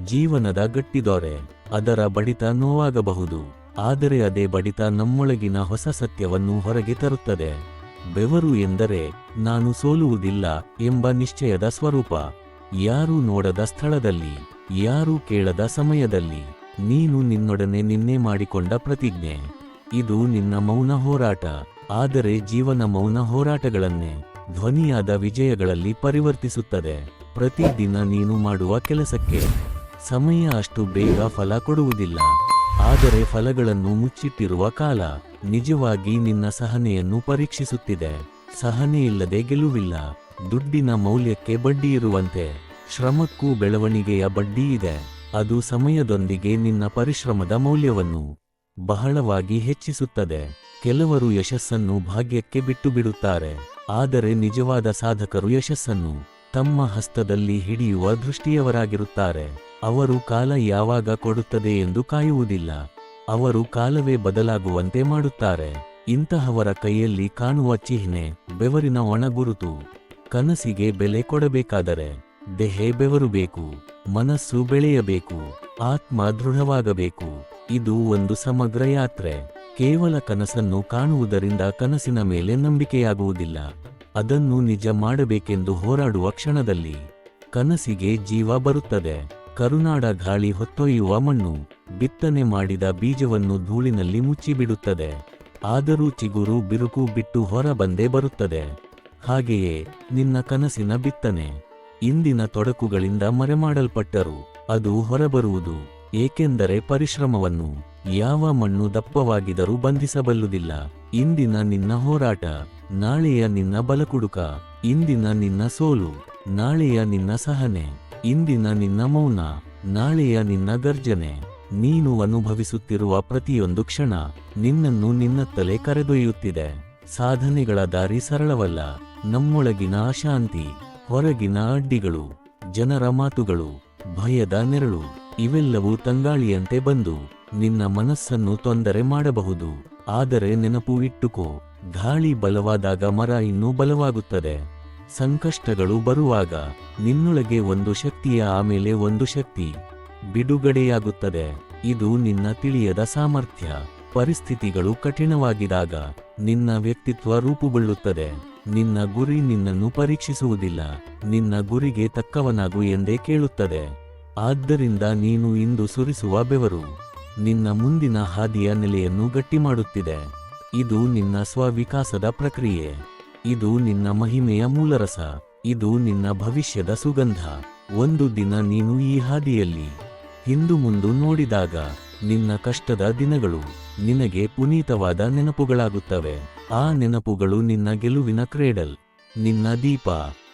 ಜೀವನದ ಗಟ್ಟಿದೊರೆ. ಅದರ ಬಡಿತ ನೋವಾಗಬಹುದು. ಆದರೆ ಅದೇ ಬಡಿತ ನಮ್ಮೊಳಗಿನ ಹೊಸ ಸತ್ಯವನ್ನು ಹೊರಗೆ ತರುತ್ತದೆ. ಬೆವರು ಎಂದರೆ, ನಾನು ಸೋಲುವುದಿಲ್ಲ ಎಂಬ ನಿಶ್ಚಯದ ಸ್ವರೂಪ. ಯಾರೂ ನೋಡದ ಸ್ಥಳದಲ್ಲಿ, ಯಾರೂ ಕೇಳದ ಸಮಯದಲ್ಲಿ, ನೀನು ನಿನ್ನೊಡನೆ ನಿನ್ನೆ ಮಾಡಿಕೊಂಡ ಪ್ರತಿಜ್ಞೆ. ಇದು ನಿನ್ನ ಮೌನ ಹೋರಾಟ, ಆದರೆ ಜೀವನ ಮೌನ ಹೋರಾಟಗಳನ್ನೇ ಧ್ವನಿಯಾದ ವಿಜಯಗಳಲ್ಲಿ ಪರಿವರ್ತಿಸುತ್ತದೆ. ಪ್ರತಿದಿನ ನೀನು ಮಾಡುವ ಕೆಲಸಕ್ಕೆ ಸಮಯ ಅಷ್ಟು ಬೇಗ ಫಲ ಕೊಡುವುದಿಲ್ಲ, ಆದರೆ ಫಲಗಳನ್ನು ಮುಚ್ಚಿಟ್ಟಿರುವ ಕಾಲ ನಿಜವಾಗಿ ನಿನ್ನ ಸಹನೆಯನ್ನು ಪರೀಕ್ಷಿಸುತ್ತಿದೆ. ಸಹನೆಯಿಲ್ಲದೆ ಗೆಲುವಿಲ್ಲ. ದುಡ್ಡಿನ ಮೌಲ್ಯಕ್ಕೆ ಬಡ್ಡಿ ಇರುವಂತೆ. ಶ್ರಮಕ್ಕೂ ಬೆಳವಣಿಗೆಯ ಬಡ್ಡಿ ಇದೆ. ಅದು ಸಮಯದೊಂದಿಗೆ ನಿನ್ನ ಪರಿಶ್ರಮದ ಮೌಲ್ಯವನ್ನು ಬಹಳವಾಗಿ ಹೆಚ್ಚಿಸುತ್ತದೆ. ಕೆಲವರು ಯಶಸ್ಸನ್ನು ಭಾಗ್ಯಕ್ಕೆ ಬಿಟ್ಟು ಬಿಡುತ್ತಾರೆ ಆದರೆ ನಿಜವಾದ ಸಾಧಕರು ಯಶಸ್ಸನ್ನು ತಮ್ಮ ಹಸ್ತದಲ್ಲಿ ಹಿಡಿಯುವ ದೃಷ್ಟಿಯವರಾಗಿರುತ್ತಾರೆ. ಅವರು ಕಾಲ ಯಾವಾಗ ಕೊಡುತ್ತದೆ ಎಂದು ಕಾಯುವುದಿಲ್ಲ. ಅವರು ಕಾಲವೇ ಬದಲಾಗುವಂತೆ ಮಾಡುತ್ತಾರೆ. ಇಂತಹವರ ಕೈಯಲ್ಲಿ ಕಾಣುವ ಚಿಹ್ನೆ ಬೆವರಿನ ಒಣಗುರುತು ಕನಸಿಗೆ ಬೆಲೆ ಕೊಡಬೇಕಾದರೆ ದೇಹೆ ಬೆವರು ಬೇಕು, ಮನಸ್ಸು ಬೆಳೆಯಬೇಕು, ಆತ್ಮ ದೃಢವಾಗಬೇಕು. ಇದು ಒಂದು ಸಮಗ್ರ ಯಾತ್ರೆ. ಕೇವಲ ಕನಸನ್ನು ಕಾಣುವುದರಿಂದ ಕನಸಿನ ಮೇಲೆ ನಂಬಿಕೆಯಾಗುವುದಿಲ್ಲ. ಅದನ್ನು ನಿಜ ಮಾಡಬೇಕೆಂದು ಹೋರಾಡುವ ಕ್ಷಣದಲ್ಲಿ ಕನಸಿಗೆ ಜೀವ ಬರುತ್ತದೆ. ಕರುನಾಡ ಗಾಳಿ ಹೊತ್ತೊಯ್ಯುವ ಮಣ್ಣು ಬಿತ್ತನೆ ಮಾಡಿದ ಬೀಜವನ್ನು ಧೂಳಿನಲ್ಲಿ ಮುಚ್ಚಿಬಿಡುತ್ತದೆ. ಆದರೂ ಚಿಗುರು, ಬಿರುಕು ಬಿಟ್ಟು ಹೊರ ಬಂದೇ ಬರುತ್ತದೆ. ಹಾಗೆಯೇ ನಿನ್ನ ಕನಸಿನ ಬಿತ್ತನೆ. ಇಂದಿನ ತೊಡಕುಗಳಿಂದ ಮರೆಮಾಡಲ್ಪಟ್ಟರು, ಅದು ಹೊರಬರುವುದು, ಏಕೆಂದರೆ ಪರಿಶ್ರಮವನ್ನು ಯಾವ ಮಣ್ಣು ದಪ್ಪವಾಗಿದರೂ ಬಂಧಿಸಬಲ್ಲುದಿಲ್ಲ. ಇಂದಿನ ನಿನ್ನ ಹೋರಾಟ, ನಾಳೆಯ ನಿನ್ನ ಬಲಕುಡುಕ. ಇಂದಿನ ನಿನ್ನ ಸೋಲು, ನಾಳೆಯ ನಿನ್ನ ಸಹನೆ. ಇಂದಿನ ನಿನ್ನ ಮೌನ, ನಾಳೆಯ ನಿನ್ನ ಗರ್ಜನೆ. ನೀನು ಅನುಭವಿಸುತ್ತಿರುವ ಪ್ರತಿಯೊಂದು ಕ್ಷಣ ನಿನ್ನನ್ನು ನಿನ್ನತ್ತಲೇ ಕರೆದೊಯ್ಯುತ್ತಿದೆ. ಸಾಧನೆಗಳ ದಾರಿ ಸರಳವಲ್ಲ. ನಮ್ಮೊಳಗಿನ ಅಶಾಂತಿ ಹೊರಗಿನ ಅಡ್ಡಿಗಳು, ಜನರ ಮಾತುಗಳು, ಭಯದ ನೆರಳು, ಇವೆಲ್ಲವೂ ತಂಗಾಳಿಯಂತೆ ಬಂದು ನಿನ್ನ ಮನಸ್ಸನ್ನು ತೊಂದರೆ ಮಾಡಬಹುದು. ಆದರೆ ನೆನಪು ಇಟ್ಟುಕೋ, ಗಾಳಿ ಬಲವಾದಾಗ ಮರ ಇನ್ನೂ ಬಲವಾಗುತ್ತದೆ. ಸಂಕಷ್ಟಗಳು ಬರುವಾಗ ನಿನ್ನೊಳಗೆ ಒಂದು ಶಕ್ತಿಯ ಆಮೇಲೆ ಒಂದು ಶಕ್ತಿ ಬಿಡುಗಡೆಯಾಗುತ್ತದೆ. ಇದು ನಿನ್ನ ತಿಳಿಯದ ಸಾಮರ್ಥ್ಯ. ಪರಿಸ್ಥಿತಿಗಳು ಕಠಿಣವಾಗಿದಾಗ ನಿನ್ನ ವ್ಯಕ್ತಿತ್ವ ರೂಪುಗೊಳ್ಳುತ್ತದೆ. ನಿನ್ನ ಗುರಿ ನಿನ್ನನ್ನು ಪರೀಕ್ಷಿಸುವುದಿಲ್ಲ, ನಿನ್ನ ಗುರಿಗೆ ತಕ್ಕವನಾಗು ಎಂದೇ ಕೇಳುತ್ತದೆ. ಆದ್ದರಿಂದ ನೀನು ಇಂದು ಸುರಿಸುವ ಬೆವರು, ನಿನ್ನ ಮುಂದಿನ ಹಾದಿಯ ನೆಲೆಯನ್ನು ಗಟ್ಟಿ ಮಾಡುತ್ತಿದೆ ಇದು ನಿನ್ನ ಸ್ವವಿಕಾಸದ ಪ್ರಕ್ರಿಯೆ. ಇದು ನಿನ್ನ ಮಹಿಮೆಯ ಮೂಲರಸ. ಇದು ನಿನ್ನ ಭವಿಷ್ಯದ ಸುಗಂಧ. ಒಂದು ದಿನ ನೀನು ಈ ಹಾದಿಯಲ್ಲಿ ಹಿಂದು ಮುಂದು ನೋಡಿದಾಗ ನಿನ್ನ ಕಷ್ಟದ ದಿನಗಳು ನಿನಗೆ ಪುನೀತವಾದ ನೆನಪುಗಳಾಗುತ್ತವೆ. ಆ ನೆನಪುಗಳು ನಿನ್ನ ಗೆಲುವಿನ ಕ್ರೇಡಲ್, ನಿನ್ನ ದೀಪ,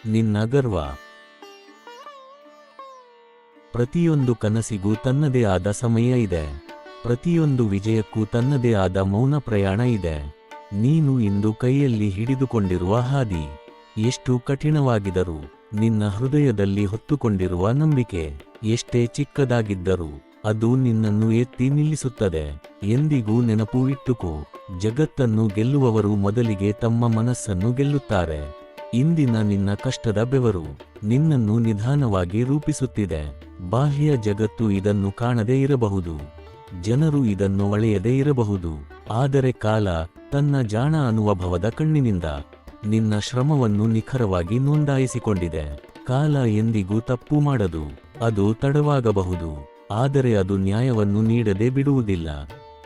ನಿನ್ನ ಗರ್ವ. ಪ್ರತಿಯೊಂದು ಕನಸಿಗೂ ತನ್ನದೇ ಆದ ಸಮಯ ಇದೆ. ಪ್ರತಿಯೊಂದು ವಿಜಯಕ್ಕೂ ತನ್ನದೇ ಆದ ಮೌನ ಪ್ರಯಾಣ ಇದೆ. ನೀನು ಇಂದು ಕೈಯಲ್ಲಿ ಹಿಡಿದುಕೊಂಡಿರುವ ಹಾದಿ, ಎಷ್ಟು ಕಠಿಣವಾಗಿದ್ದರೂ ನಿನ್ನ ಹೃದಯದಲ್ಲಿ ಹೊತ್ತುಕೊಂಡಿರುವ ನಂಬಿಕೆ, ಎಷ್ಟೇ ಚಿಕ್ಕದಾಗಿದ್ದರೂ ಅದು ನಿನ್ನನ್ನು ಎತ್ತಿ ನಿಲ್ಲಿಸುತ್ತದೆ. ಎಂದಿಗೂ ನೆನಪು ಇಟ್ಟುಕೋ. ಜಗತ್ತನ್ನು ಗೆಲ್ಲುವವರು ಮೊದಲಿಗೆ ತಮ್ಮ ಮನಸ್ಸನ್ನು ಗೆಲ್ಲುತ್ತಾರೆ. ಇಂದಿನ ನಿನ್ನ ಕಷ್ಟದ ಬೆವರು ನಿನ್ನನ್ನು ನಿಧಾನವಾಗಿ ರೂಪಿಸುತ್ತಿದೆ. ಬಾಹ್ಯ ಜಗತ್ತು ಇದನ್ನು ಕಾಣದೇ ಇರಬಹುದು. ಜನರು ಇದನ್ನು ಒಳೆಯದೇ ಇರಬಹುದು. ಆದರೆ ಕಾಲ ತನ್ನ ಜಾಣ ಅನುಭವದ ಕಣ್ಣಿನಿಂದ ನಿನ್ನ ಶ್ರಮವನ್ನು ನಿಖರವಾಗಿ ನೋಂದಾಯಿಸಿಕೊಂಡಿದೆ. ಕಾಲ ಎಂದಿಗೂ ತಪ್ಪು ಮಾಡದು. ಅದು ತಡವಾಗಬಹುದು. ಆದರೆ ಅದು ನ್ಯಾಯವನ್ನು ನೀಡದೆ ಬಿಡುವುದಿಲ್ಲ.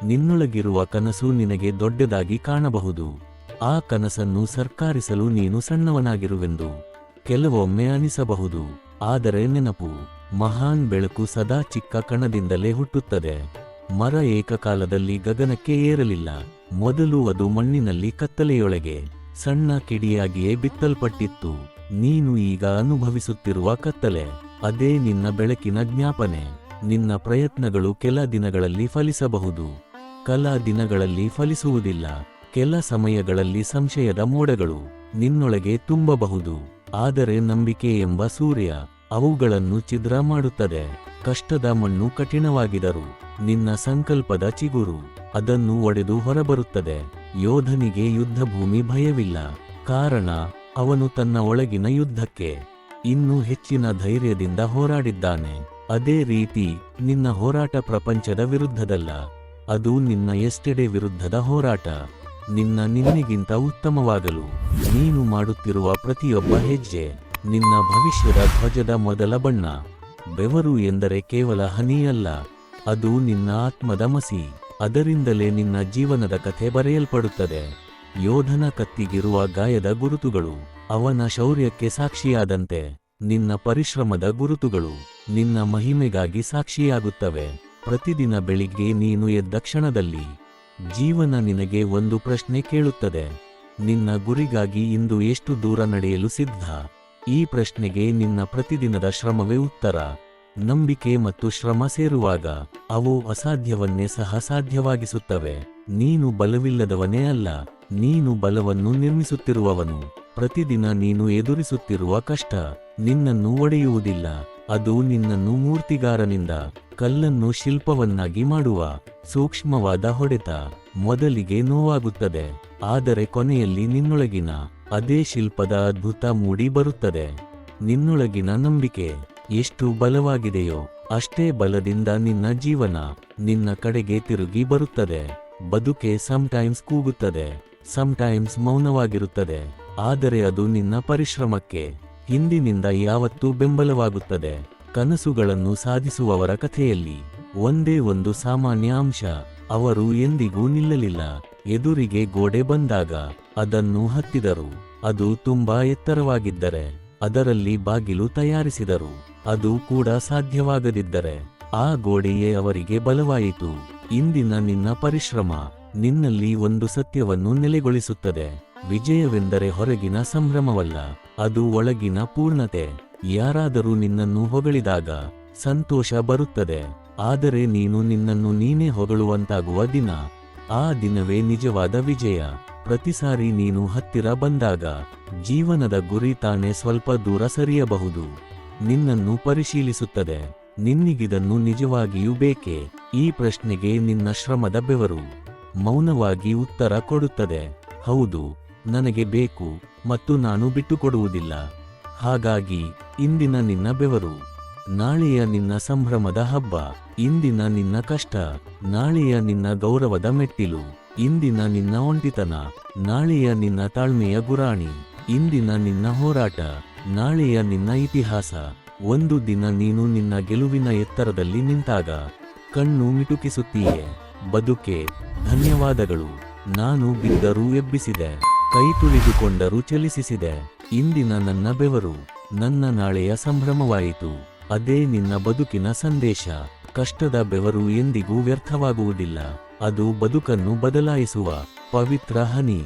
ನಿನ್ನೊಳಗಿರುವ ಕನಸು ನಿನಗೆ ದೊಡ್ಡದಾಗಿ ಕಾಣಬಹುದು. ಆ ಕನಸನ್ನು ಸರ್ಕಾರಿಸಲು ನೀನು ಸಣ್ಣವನಾಗಿರುವೆಂದು ಕೆಲವೊಮ್ಮೆ ಅನಿಸಬಹುದು. ಆದರೆ ನೆನಪು, ಮಹಾನ್ ಬೆಳಕು ಸದಾ ಚಿಕ್ಕ ಕಣದಿಂದಲೇ ಹುಟ್ಟುತ್ತದೆ. ಮರ ಏಕಕಾಲದಲ್ಲಿ ಗಗನಕ್ಕೆ ಏರಲಿಲ್ಲ. ಮೊದಲು ಅದು ಮಣ್ಣಿನಲ್ಲಿ ಕತ್ತಲೆಯೊಳಗೆ, ಸಣ್ಣ ಕಿಡಿಯಾಗಿಯೇ ಬಿತ್ತಲ್ಪಟ್ಟಿತ್ತು. ನೀನು ಈಗ ಅನುಭವಿಸುತ್ತಿರುವ ಕತ್ತಲೆ, ಅದೇ ನಿನ್ನ ಬೆಳಕಿನ ಜ್ಞಾಪನೆ. ನಿನ್ನ ಪ್ರಯತ್ನಗಳು ಕೆಲ ದಿನಗಳಲ್ಲಿ ಫಲಿಸಬಹುದು. ಕಲ ದಿನಗಳಲ್ಲಿ ಫಲಿಸುವುದಿಲ್ಲ. ಕೆಲ ಸಮಯಗಳಲ್ಲಿ ಸಂಶಯದ ಮೋಡಗಳು ನಿನ್ನೊಳಗೆ ತುಂಬಬಹುದು. ಆದರೆ ನಂಬಿಕೆ ಎಂಬ ಸೂರ್ಯ ಅವುಗಳನ್ನು ಛಿದ್ರ ಮಾಡುತ್ತದೆ. ಕಷ್ಟದ ಮಣ್ಣು ಕಠಿಣವಾಗಿದರು ನಿನ್ನ ಸಂಕಲ್ಪದ ಚಿಗುರು ಅದನ್ನು ಒಡೆದು ಹೊರಬರುತ್ತದೆ. ಯೋಧನಿಗೆ ಯುದ್ಧ ಭೂಮಿ ಭಯವಿಲ್ಲ. ಕಾರಣ ಅವನು ತನ್ನ ಒಳಗಿನ ಯುದ್ಧಕ್ಕೆ ಇನ್ನೂ ಹೆಚ್ಚಿನ ಧೈರ್ಯದಿಂದ ಹೋರಾಡಿದ್ದಾನೆ. ಅದೇ ರೀತಿ ನಿನ್ನ ಹೋರಾಟ ಪ್ರಪಂಚದ ವಿರುದ್ಧದಲ್ಲ, ಅದು ನಿನ್ನ ಎಸ್ಟೆಡೆ ವಿರುದ್ಧದ ಹೋರಾಟ. ನಿನ್ನ ನಿನ್ನೆಗಿಂತ ಉತ್ತಮವಾಗಲು ನೀನು ಮಾಡುತ್ತಿರುವ ಪ್ರತಿಯೊಬ್ಬ ಹೆಜ್ಜೆ ನಿನ್ನ ಭವಿಷ್ಯದ ಧ್ವಜದ ಮೊದಲ ಬಣ್ಣ. ಬೆವರು ಎಂದರೆ ಕೇವಲ ಹನಿಯಲ್ಲ, ಅದು ನಿನ್ನ ಆತ್ಮದ ಮಸಿ. ಅದರಿಂದಲೇ ನಿನ್ನ ಜೀವನದ ಕಥೆ ಬರೆಯಲ್ಪಡುತ್ತದೆ. ಯೋಧನ ಕತ್ತಿಗಿರುವ ಗಾಯದ ಗುರುತುಗಳು ಅವನ ಶೌರ್ಯಕ್ಕೆ ಸಾಕ್ಷಿಯಾದಂತೆ ನಿನ್ನ ಪರಿಶ್ರಮದ ಗುರುತುಗಳು. ನಿನ್ನ ಮಹಿಮೆಗಾಗಿ ಸಾಕ್ಷಿಯಾಗುತ್ತವೆ. ಪ್ರತಿದಿನ ಬೆಳಿಗ್ಗೆ ನೀನು ಎದ್ದ ಕ್ಷಣದಲ್ಲಿ ಜೀವನ ನಿನಗೆ ಒಂದು ಪ್ರಶ್ನೆ ಕೇಳುತ್ತದೆ. ನಿನ್ನ ಗುರಿಗಾಗಿ ಇಂದು ಎಷ್ಟು ದೂರ ನಡೆಯಲು ಸಿದ್ಧ? ಈ ಪ್ರಶ್ನೆಗೆ ನಿನ್ನ ಪ್ರತಿದಿನದ ಶ್ರಮವೇ ಉತ್ತರ. ನಂಬಿಕೆ ಮತ್ತು ಶ್ರಮ ಸೇರುವಾಗ ಅವು ಅಸಾಧ್ಯವನ್ನೇ ಸಹ ಸಾಧ್ಯವಾಗಿಸುತ್ತವೆ. ನೀನು ಬಲವಿಲ್ಲದವನೇ ಅಲ್ಲ. ನೀನು ಬಲವನ್ನು ನಿರ್ಮಿಸುತ್ತಿರುವವನು. ಪ್ರತಿದಿನ ನೀನು ಎದುರಿಸುತ್ತಿರುವ ಕಷ್ಟ ನಿನ್ನನ್ನು ಒಡೆಯುವುದಿಲ್ಲ. ಅದು ನಿನ್ನನ್ನು ಮೂರ್ತಿಗಾರನಿಂದ ಕಲ್ಲನ್ನು ಶಿಲ್ಪವನ್ನಾಗಿ ಮಾಡುವ ಸೂಕ್ಷ್ಮವಾದ ಹೊಡೆತ ಮೊದಲಿಗೆ ನೋವಾಗುತ್ತದೆ, ಆದರೆ ಕೊನೆಯಲ್ಲಿ ನಿನ್ನೊಳಗಿನ ಅದೇ ಶಿಲ್ಪದ ಅದ್ಭುತ ಮೂಡಿ ಬರುತ್ತದೆ. ನಿನ್ನೊಳಗಿನ ನಂಬಿಕೆ ಎಷ್ಟು ಬಲವಾಗಿದೆಯೋ ಅಷ್ಟೇ ಬಲದಿಂದ ನಿನ್ನ ಜೀವನ ನಿನ್ನ ಕಡೆಗೆ ತಿರುಗಿ ಬರುತ್ತದೆ. ಬದುಕೆ ಸಮಟೈಮ್ಸ್ ಕೂಗುತ್ತದೆ ಸಮಟೈಮ್ಸ್ ಮೌನವಾಗಿರುತ್ತದೆ, ಆದರೆ ಅದು ನಿನ್ನ ಪರಿಶ್ರಮಕ್ಕೆ ಹಿಂದಿನಿಂದ ಯಾವತ್ತೂ ಬೆಂಬಲವಾಗುತ್ತದೆ. ಕನಸುಗಳನ್ನು ಸಾಧಿಸುವವರ ಕಥೆಯಲ್ಲಿ ಒಂದೇ ಒಂದು ಸಾಮಾನ್ಯ ಅಂಶ, ಅವರು ಎಂದಿಗೂ ನಿಲ್ಲಲಿಲ್ಲ. ಎದುರಿಗೆ ಗೋಡೆ ಬಂದಾಗ ಅದನ್ನು ಹತ್ತಿದರು. ಅದು ತುಂಬಾ ಎತ್ತರವಾಗಿದ್ದರೆ ಅದರಲ್ಲಿ ಬಾಗಿಲು ತಯಾರಿಸಿದರು. ಅದು ಕೂಡ ಸಾಧ್ಯವಾಗದಿದ್ದರೆ ಆ ಗೋಡೆಯೇ ಅವರಿಗೆ ಬಲವಾಯಿತು. ಇಂದಿನ ನಿನ್ನ ಪರಿಶ್ರಮ ನಿನ್ನಲ್ಲಿ ಒಂದು ಸತ್ಯವನ್ನು ನೆಲೆಗೊಳಿಸುತ್ತದೆ. ವಿಜಯವೆಂದರೆ ಹೊರಗಿನ ಸಂಭ್ರಮವಲ್ಲ, ಅದು ಒಳಗಿನ ಪೂರ್ಣತೆ. ಯಾರಾದರೂ ನಿನ್ನನ್ನು ಹೊಗಳಿದಾಗ ಸಂತೋಷ ಬರುತ್ತದೆ. ಆದರೆ ನೀನು ನಿನ್ನನ್ನು ನೀನೇ ಹೊಗಳುವಂತಾಗುವ ದಿನ. ಆ ದಿನವೇ ನಿಜವಾದ ವಿಜಯ. ಪ್ರತಿ ಸಾರಿ ನೀನು ಹತ್ತಿರ ಬಂದಾಗ ಜೀವನದ ಗುರಿ ತಾನೇ ಸ್ವಲ್ಪ ದೂರ ಸರಿಯಬಹುದು. ನಿನ್ನನ್ನು ಪರಿಶೀಲಿಸುತ್ತದೆ. ನಿನ್ನಿಗಿದನ್ನು ನಿಜವಾಗಿಯೂ ಬೇಕೆ? ಈ ಪ್ರಶ್ನೆಗೆ ನಿನ್ನ ಶ್ರಮದ ಬೆವರು. ಮೌನವಾಗಿ ಉತ್ತರ ಕೊಡುತ್ತದೆ. ಹೌದು, ನನಗೆ ಬೇಕು ಮತ್ತು ನಾನು ಬಿಟ್ಟುಕೊಡುವುದಿಲ್ಲ. ಹಾಗಾಗಿ, ಇಂದಿನ ನಿನ್ನ ಬೆವರು, ನಾಳೆಯ ನಿನ್ನ ಸಂಭ್ರಮದ ಹಬ್ಬ, ಇಂದಿನ ನಿನ್ನ ಕಷ್ಟ, ನಾಳೆಯ ನಿನ್ನ ಗೌರವದ ಮೆಟ್ಟಿಲು, ಇಂದಿನ ನಿನ್ನ ಒಂಟಿತನ, ನಾಳೆಯ ನಿನ್ನ ತಾಳ್ಮೆಯ ಗುರಾಣಿ, ಇಂದಿನ ನಿನ್ನ ಹೋರಾಟ, ನಾಳೆಯ ನಿನ್ನ ಇತಿಹಾಸ, ಒಂದು ದಿನ ನೀನು ನಿನ್ನ ಗೆಲುವಿನ ಎತ್ತರದಲ್ಲಿ ನಿಂತಾಗ, ಕಣ್ಣು ಮಿಟುಕಿಸುತ್ತೀಯೆ. ಬದುಕೆ, ಧನ್ಯವಾದಗಳು. ನಾನು ಬಿದ್ದರೂ ಎಬ್ಬಿಸಿದೆ. ಕೈ ತುಳಿದುಕೊಂಡರೂ ಚಲಿಸಿಸಿದೆ. ಇಂದಿನ ನನ್ನ ಬೆವರು, ನನ್ನ ನಾಳೆಯ ಸಂಭ್ರಮವಾಯಿತು. ಅದೇ ನಿನ್ನ ಬದುಕಿನ ಸಂದೇಶ. ಕಷ್ಟದ ಬೆವರು ಎಂದಿಗೂ ವ್ಯರ್ಥವಾಗುವುದಿಲ್ಲ. ಅದು ಬದುಕನ್ನು ಬದಲಾಯಿಸುವ ಪವಿತ್ರ ಹನಿ.